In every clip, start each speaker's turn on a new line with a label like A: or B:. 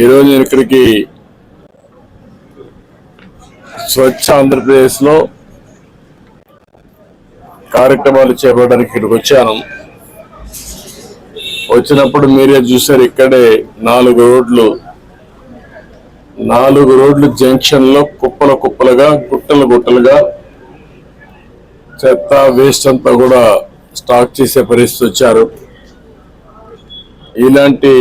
A: ఈరోజు నేను ఇక్కడికి స్వచ్ఛ ఆంధ్రప్రదేశ్లో కార్యక్రమాలు చేపట్టడానికి ఇక్కడికి వచ్చాను. వచ్చినప్పుడు మీరే చూసారు ఇక్కడే నాలుగు రోడ్లు. నాలుగు రోడ్లు జంక్షన్లో కుప్పల కుప్పలుగా గుట్టలు గుట్టలుగా చెత్త వేస్ట్ అంతా కూడా స్టాక్ చేసే పరిస్థితి వచ్చారు. ఇలాంటి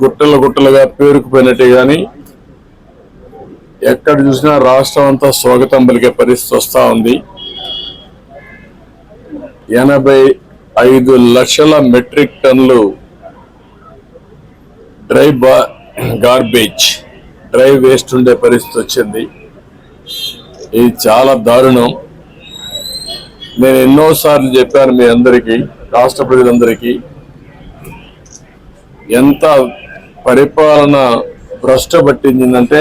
A: గుట్టలు గుట్టలుగా పేరుకుపోయినట్టే కానీ ఎక్కడ చూసినా రాష్ట్రం అంతా స్వాగతం పలికే పరిస్థితి వస్తూ ఉంది. ఎనభై ఐదు లక్షల మెట్రిక్ టన్లు డ్రై బా గార్బేజ్ డ్రై వేస్ట్ ఉండే పరిస్థితి వచ్చింది. ఇది చాలా దారుణం. నేను ఎన్నోసార్లు చెప్పాను మీ అందరికీ రాష్ట్ర ప్రజలందరికీ ఎంత పరిపాలన భ్రష్ట పట్టించిందంటే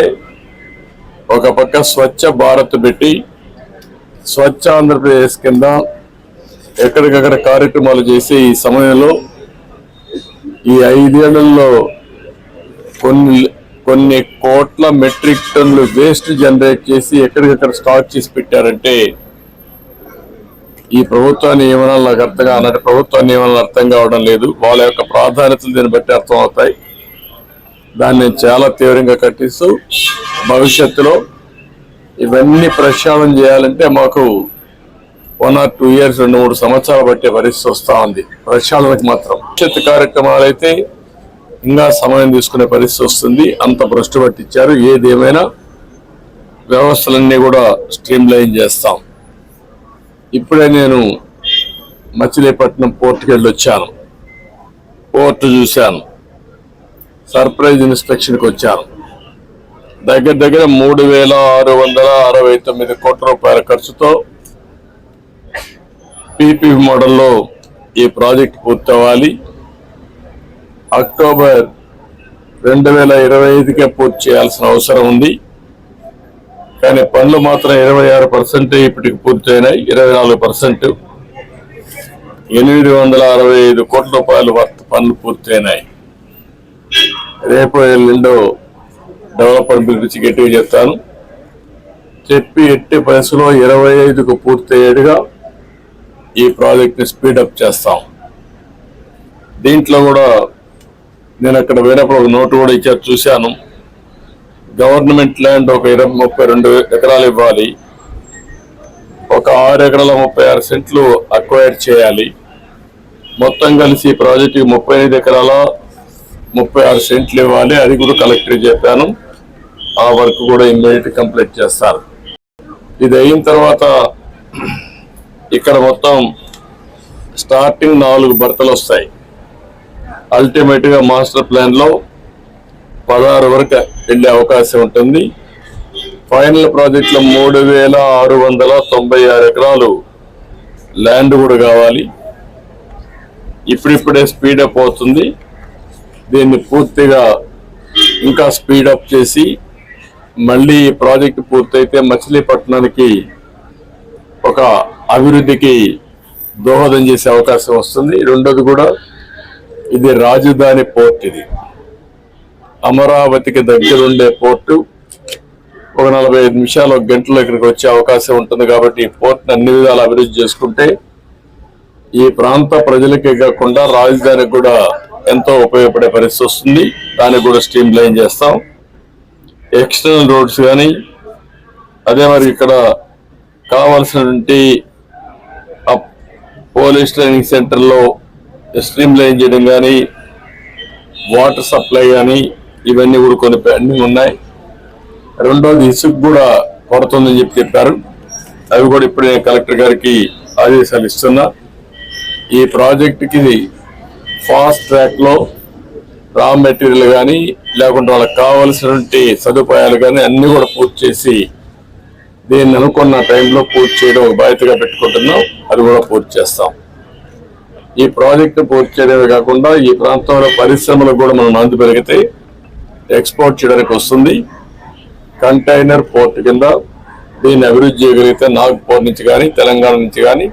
A: ఒక పక్క స్వచ్ఛ భారత్ పెట్టి స్వచ్ఛ ఆంధ్రప్రదేశ్ కింద ఎక్కడికక్కడ కార్యక్రమాలు చేసే ఈ సమయంలో ఈ ఐదేళ్ళలో కొన్ని కొన్ని కోట్ల మెట్రిక్ టన్లు వేస్ట్ జనరేట్ చేసి ఎక్కడికక్కడ స్టాక్ చేసి పెట్టారంటే ఈ ప్రభుత్వాన్ని ఏమన్నా నాకు అర్థం అన్నట్టు ప్రభుత్వాన్ని ఏమన్నా అర్థం కావడం లేదు. వాళ్ళ యొక్క ప్రాధాన్యతలు దీన్ని బట్టి అర్థం అవుతాయి దాన్ని చాలా తీవ్రంగా కట్టిస్తూ భవిష్యత్తులో ఇవన్నీ ప్రక్షాళన చేయాలంటే మాకు వన్ ఆర్ టూ ఇయర్స్ రెండు మూడు సంవత్సరాలు పట్టే పరిస్థితి వస్తూ ఉంది. ప్రక్షాళనకు మాత్రం. భవిష్యత్తు కార్యక్రమాలు అయితే ఇంకా సమయం తీసుకునే పరిస్థితి వస్తుంది. అంత భ్రష్టు పట్టించారు. ఏదేమైనా వ్యవస్థలన్నీ కూడా స్ట్రీమ్ లైన్ చేస్తాం. ఇప్పుడే నేను మచిలీపట్నం పోర్టుకి వెళ్ళి వచ్చాను. పోర్టు చూశాను. సర్ప్రైజ్ ఇన్స్పెక్షన్కి వచ్చాను దగ్గర దగ్గర మూడు వేల ఆరు వందల అరవై తొమ్మిది కోట్ల రూపాయల ఖర్చుతో పీపీ మోడల్లో ఈ ప్రాజెక్ట్ పూర్తవ్వాలి. అక్టోబర్ రెండు వేల ఇరవై ఐదుకే పూర్తి చేయాల్సిన అవసరం ఉంది. కానీ పనులు మాత్రం ఇరవై ఆరు పర్సెంట్ ఇప్పటికి పూర్తయినాయి. ఇరవై నాలుగు పర్సెంట్. ఎనిమిది వందల అరవై ఐదు కోట్ల రూపాయలు వర్త్ పనులు పూర్తయినాయి. రేపు ఎల్లుండో డెవలపర్ గురించి గట్టిగా చెప్తాను. చెప్పి ఎట్టి పరిస్థితిలో ఇరవై ఐదుకు పూర్తయ్యేట్టుగా ఈ ప్రాజెక్ట్ని స్పీడప్ చేస్తాం. దీంట్లో కూడా నేను అక్కడ వేరేప్పుడు ఒక నోటు కూడా ఇచ్చారు చూశాను. గవర్నమెంట్ ల్యాండ్ ఒక ఇరవై ముప్పై రెండు ఎకరాలు ఇవ్వాలి. ఒక ఆరు ఎకరాల ముప్పై ఆరు సెంట్లు అక్వైర్ చేయాలి. మొత్తం కలిసి ఈ ప్రాజెక్టుకి ముప్పై ఐదు ఎకరాల ముప్పై ఆరు సెంట్లు ఇవ్వాలి అది కూడా కలెక్టర్ చెప్పాను. ఆ వర్క్ కూడా ఇమ్మీడియట్ కంప్లీట్ చేస్తారు. ఇది అయిన తర్వాత ఇక్కడ మొత్తం స్టార్టింగ్ నాలుగు భర్తలు వస్తాయి. అల్టిమేట్గా మాస్టర్ ప్లాన్లో పదహారు వరకు వెళ్ళే అవకాశం ఉంటుంది. ఫైనల్ ప్రాజెక్ట్లో మూడు వేల ఆరు వందల తొంభై ఆరు ఎకరాలు ల్యాండ్ కూడా కావాలి. ఇప్పుడిప్పుడే స్పీడప్ అవుతుంది. దీన్ని పూర్తిగా ఇంకా స్పీడప్ చేసి మళ్ళీ ఈ ప్రాజెక్ట్ పూర్తయితే మచిలీపట్నానికి ఒక అభివృద్ధికి దోహదం చేసే అవకాశం వస్తుంది. రెండోది కూడా ఇది రాజధాని పోర్ట్ ఇది. అమరావతికి దగ్గరుండే పోర్టు ఒక నలభై ఐదు నిమిషాలు ఒక గంటలో ఇక్కడికి వచ్చే అవకాశం ఉంటుంది కాబట్టి ఈ పోర్ట్ని అన్ని విధాలు అభివృద్ధి చేసుకుంటే ఈ ప్రాంత ప్రజలకే కాకుండా రాజధానికి కూడా ఎంతో ఉపయోగపడే పరిస్థితి వస్తుంది. దానికి కూడా స్ట్రీమ్ లైన్ చేస్తాం. ఎక్స్టర్నల్ రోడ్స్ కానీ అదే మరి ఇక్కడ కావాల్సినటువంటి పోలీస్ ట్రైనింగ్ సెంటర్లో స్ట్రీమ్ లైన్ చేయడం కానీ వాటర్ సప్లై కానీ ఇవన్నీ కూడా కొన్ని పెండింగ్ ఉన్నాయి. రెండోది ఇసుకు కూడా కొరత ఉందని చెప్పి చెప్పారు. అవి కూడా ఇప్పుడు నేను కలెక్టర్ గారికి ఆదేశాలు ఇస్తున్నా. ఈ ప్రాజెక్టుకి ఫాస్ట్ ట్రాక్లో రా మెటీరియల్ కానీ లేకుంటే వాళ్ళకి కావాల్సినటువంటి సదుపాయాలు కానీ అన్నీ కూడా పూర్తి చేసి దీన్ని అనుకున్న టైంలో పూర్తి చేయడం ఒక బాధ్యతగా పెట్టుకుంటున్నాం. అది కూడా పూర్తి చేస్తాం. ఈ ప్రాజెక్టు పూర్తి చేయడమే కాకుండా ఈ ప్రాంతంలో పరిశ్రమలకు కూడా మనం నాంది పెరిగితే ఎక్స్పోర్ట్ చేయడానికి వస్తుంది. కంటైనర్ పోర్ట్ కింద దీన్ని అభివృద్ధి చేయగలిగితే నాగ్పూర్ నుంచి కానీ తెలంగాణ నుంచి కానీ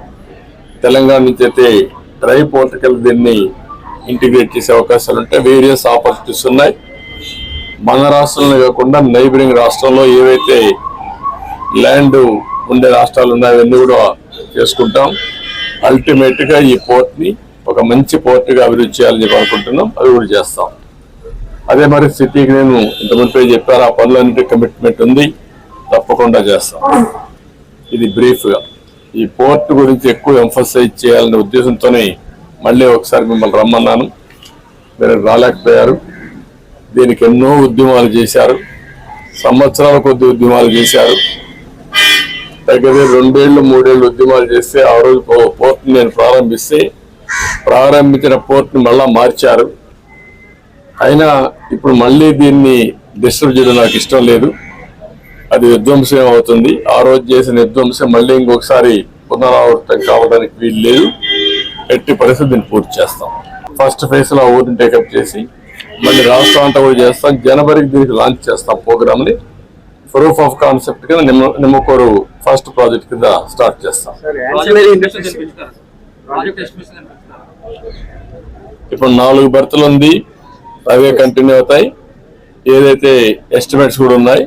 A: తెలంగాణ నుంచి అయితే డ్రై పోర్ట్ కింద దీన్ని ఇంటిగ్రేట్ చేసే అవకాశాలు ఉంటాయి వేరియస్ ఆపర్చునిటీస్ ఉన్నాయి. మన రాష్ట్రంలో కాకుండా నైబరింగ్ రాష్ట్రంలో ఏవైతే ల్యాండ్ ఉండే రాష్ట్రాలు ఉన్నాయో అవన్నీ కూడా చేసుకుంటాం. అల్టిమేట్గా ఈ పోర్ట్ని ఒక మంచి పోర్ట్గా అభివృద్ధి చేయాలని చెప్పి అనుకుంటున్నాం. అది కూడా చేస్తాం. అదే మరి సిటీకి నేను ఇంత చెప్పారు ఆ పనులన్నిటి కమిట్మెంట్ ఉంది. తప్పకుండా చేస్తాం. ఇది బ్రీఫ్గా ఈ పోర్ట్ గురించి ఎక్కువ ఎంఫసైజ్ చేయాలనే ఉద్దేశంతోనే మళ్ళీ ఒకసారి మిమ్మల్ని రమ్మన్నాను. మీరు రాలేకపోయారు. దీనికి ఎన్నో ఉద్యమాలు చేశారు. సంవత్సరాల కొద్ది ఉద్యమాలు చేశారు. దగ్గర రెండేళ్ళు మూడేళ్ళు ఉద్యమాలు చేస్తే ఆ రోజు పో- నేను ప్రారంభిస్తే ప్రారంభించిన పోర్ట్ని మళ్ళా మార్చారు. అయినా ఇప్పుడు మళ్ళీ దీన్ని డిస్టర్బ్ చేయడం నాకు ఇష్టం లేదు. అది విధ్వంసం అవుతుంది. ఆ రోజు చేసిన విధ్వంసం మళ్ళీ ఇంకొకసారి పునరావృతం కావడానికి వీలు లేదు. ఎట్టి పరిస్థితి దీన్ని పూర్తి చేస్తాం. ఫస్ట్ ఫేజ్లో ఆ ఊరిని టేకప్ చేసి మళ్ళీ రాష్ట్రం అంతా కూడా చేస్తాం. జనవరికి దీనికి లాంచ్ చేస్తాం ప్రోగ్రామ్ని. ప్రూఫ్ ఆఫ్ కాన్సెప్ట్ కింద నిమ్మ నిమ్మకూరు ఫస్ట్ ప్రాజెక్ట్ కింద స్టార్ట్ చేస్తాం? ఇప్పుడు నాలుగు బర్తులు ఉంది. అవే కంటిన్యూ అవుతాయి. ఏదైతే ఎస్టిమేట్స్ కూడా ఉన్నాయి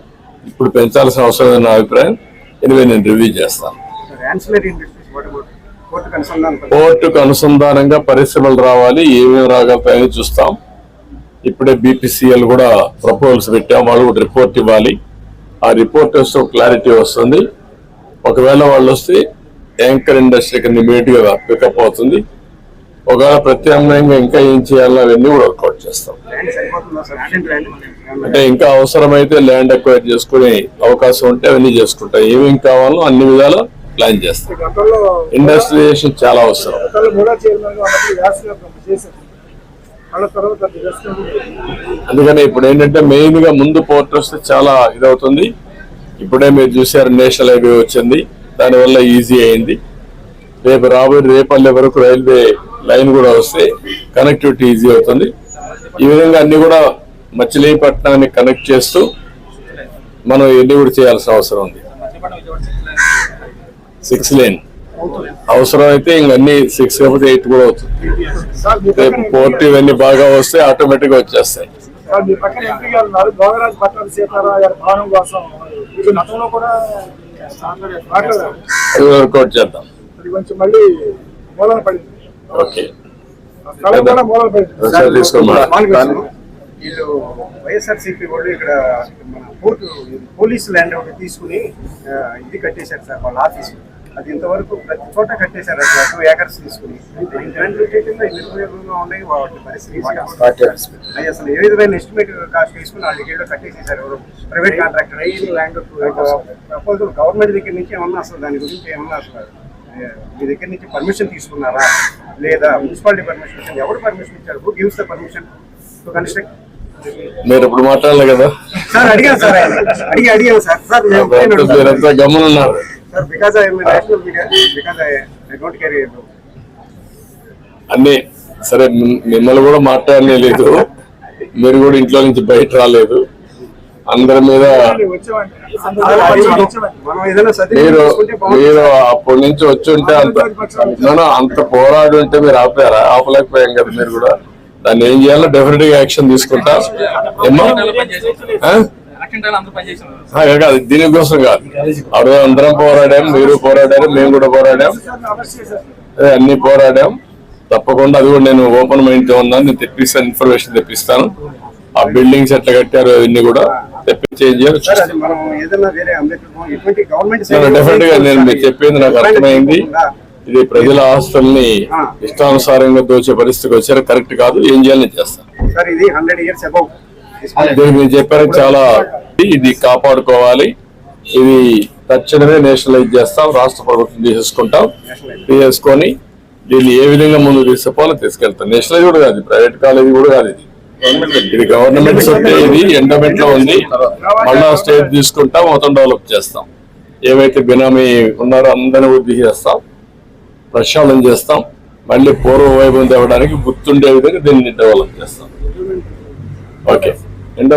A: ఇప్పుడు పెంచాల్సిన అవసరం నా అభిప్రాయం ఎనివే నేను రివ్యూ చేస్తాను.
B: పోర్టుకు అనుసంధానం
A: పోర్టుకు అనుసంధానంగా పరిశ్రమలు రావాలి ఏమేమి రాగలుగుతాయని చూస్తాం. ఇప్పుడే బీపీసీఎల్ కూడా ప్రపోజల్స్ పెట్టాం వాళ్ళు కూడా రిపోర్ట్ ఇవ్వాలి. ఆ రిపోర్ట్ వస్తే క్లారిటీ వస్తుంది. ఒకవేళ వాళ్ళు వస్తే యాంకర్ ఇండస్ట్రీ కింద ఇమీడియట్గా పికప్ అవుతుంది. ఒకవేళ ప్రత్యామ్నాయంగా ఇంకా ఏం చేయాలో అవన్నీ కూడా వర్కౌట్ చేస్తాం. అంటే ఇంకా అవసరమైతే ల్యాండ్ అక్వైర్ చేసుకునే అవకాశం ఉంటే అవన్నీ చేసుకుంటాం. ఏమేం కావాలో అన్ని విధాలా ప్లాన్ చేస్తాం.
B: గతంలో
A: ఇండస్ట్రియలైజేషన్ చాలా అవసరం. అందుకని ఇప్పుడు ఏంటంటే మెయిన్గా ముందు పోర్ట్ వస్తే చాలా ఇదవుతుంది. ఇప్పుడే మీరు చూసారు నేషనల్ హైవే వచ్చింది. దానివల్ల ఈజీ అయింది. రేపు రాబోయే రేపల్లె వరకు రైల్వే లైన్ కూడా వస్తే కనెక్టివిటీ ఈజీ అవుతుంది. ఈ విధంగా అన్ని కూడా మచిలీపట్నాన్ని కనెక్ట్ చేస్తూ మనం ఇవన్నీ కూడా చేయాల్సిన అవసరం ఉంది
C: Madhyapatnam Vijayawada six line.
A: Six lane. అవసరం అయితే ఇంకన్నీ సిక్స్ కాకపోతే ఎయిట్ కూడా అవుతుంది. రేపు ఇవన్నీ బాగా వస్తే ఆటోమేటిక్గా వచ్చేస్తాయి వర్కౌట్ చేద్దాం.
B: అది కొంచెం మళ్ళీ మూలన పడింది.
A: ఓకే. తీసుకోమా.
B: వీళ్ళు వైఎస్ఆర్సీపీ వాళ్ళు ఇక్కడ మన పోర్టు పోలీస్ ల్యాండ్ ఒకటి తీసుకుని ఇది కట్టేశారు సార్ వాళ్ళ ఆఫీస్. అది ఇంతవరకు ప్రతి చోట కట్టేశారు. అసలు టూ ఏకర్స్ తీసుకుని. ఉన్నాయి? వాటి పరిస్థితి అవి అసలు ఏ విధమైన ఎస్టిమేట్ కాస్ట్ తీసుకుని వాళ్ళకి ఏదో కట్టేసేసారు ఎవరు? ప్రైవేట్ కాంట్రాక్టర్ ఈ ల్యాండ్ ప్రపోజల్ గవర్నమెంట్ దగ్గర నుంచి ఏమన్నా అసలు దాని గురించి ఏమన్నా అసలు మీ దగ్గర నుంచి పర్మిషన్ తీసుకున్నారా? లేదా మున్సిపాలిటీ పర్మిషన్ ఎవరు పర్మిషన్ ఇచ్చారు? Who gives the permission to construct
A: మీరు ఇప్పుడు మాట్లాడలే కదా.
B: సార్ అడిగాను సార్. అడిగి అడిగాను సార్. సార్.
A: మీరంతా గమనున్నారు అన్ని సరే మిమ్- మిమ్మల్ని కూడా మాట్లాడలే లేదు. మీరు కూడా ఇంట్లో నుంచి బయట రాలేదు. అందరి మీద మీరు మీరు. అప్పటి నుంచి వచ్చి ఉంటే అంత నేను అంత పోరాడు ఉంటే మీరు ఆపారా? ఆపలేకపోయాం కదా మీరు కూడా. దాన్ని ఏం చేయాలో డెఫినెట్గా యాక్షన్ తీసుకుంటా. ఏమ్మా? కాదు దీనికోసం కాదు. ఆ రోజు అందరం పోరాడాం మీరు పోరాడారు మేము కూడా పోరాడాం. అదే అన్ని పోరాడాం. తప్పకుండా అది కూడా నేను ఓపెన్ మైండ్తో ఉన్నాను నేను తెప్పిస్తాను ఇన్ఫర్మేషన్ తెప్పిస్తాను. ఆ బిల్డింగ్స్ ఎట్లా కట్టారు అవన్నీ కూడా నేను డెఫినెట్గా నేను మీరు చెప్పింది నాకు అర్థమైంది. ఇది ప్రజల ఆస్తుల్ని ఇష్టానుసారంగా దోచే పరిస్థితికి వచ్చారు కరెక్ట్ కాదు. ఏం చేయాలని చేస్తాను.
B: ఇది
A: మీరు చెప్పారు చాలా ఇది కాపాడుకోవాలి. ఇది తక్షణమే నేషనలైజ్ చేస్తాం రాష్ట్ర ప్రభుత్వం తీసేసుకుంటాం తీసేసుకొని దీన్ని ఏ విధంగా ముందు తీసుకుపోవాలో తీసుకెళ్తాం. నేషనలైజ్ కూడా కాదు ప్రైవేట్ కాలేజీ కూడా కాదు ఇది. ఇది గవర్నమెంట్ సొత్తే ఇది ఎండోమెంట్లో ఉంది. మళ్ళా స్టేట్ తీసుకుంటాం మొత్తం డెవలప్ చేస్తాం. ఏవైతే బినామీ ఉన్నారో అందరిని వృద్ధి చేస్తాం ప్రక్షాళన చేస్తాం. మళ్ళీ పూర్వ వైభవం తేవడానికి గుర్తుండే విధంగా దీన్ని డెవలప్ చేస్తాం. ఓకే. And the.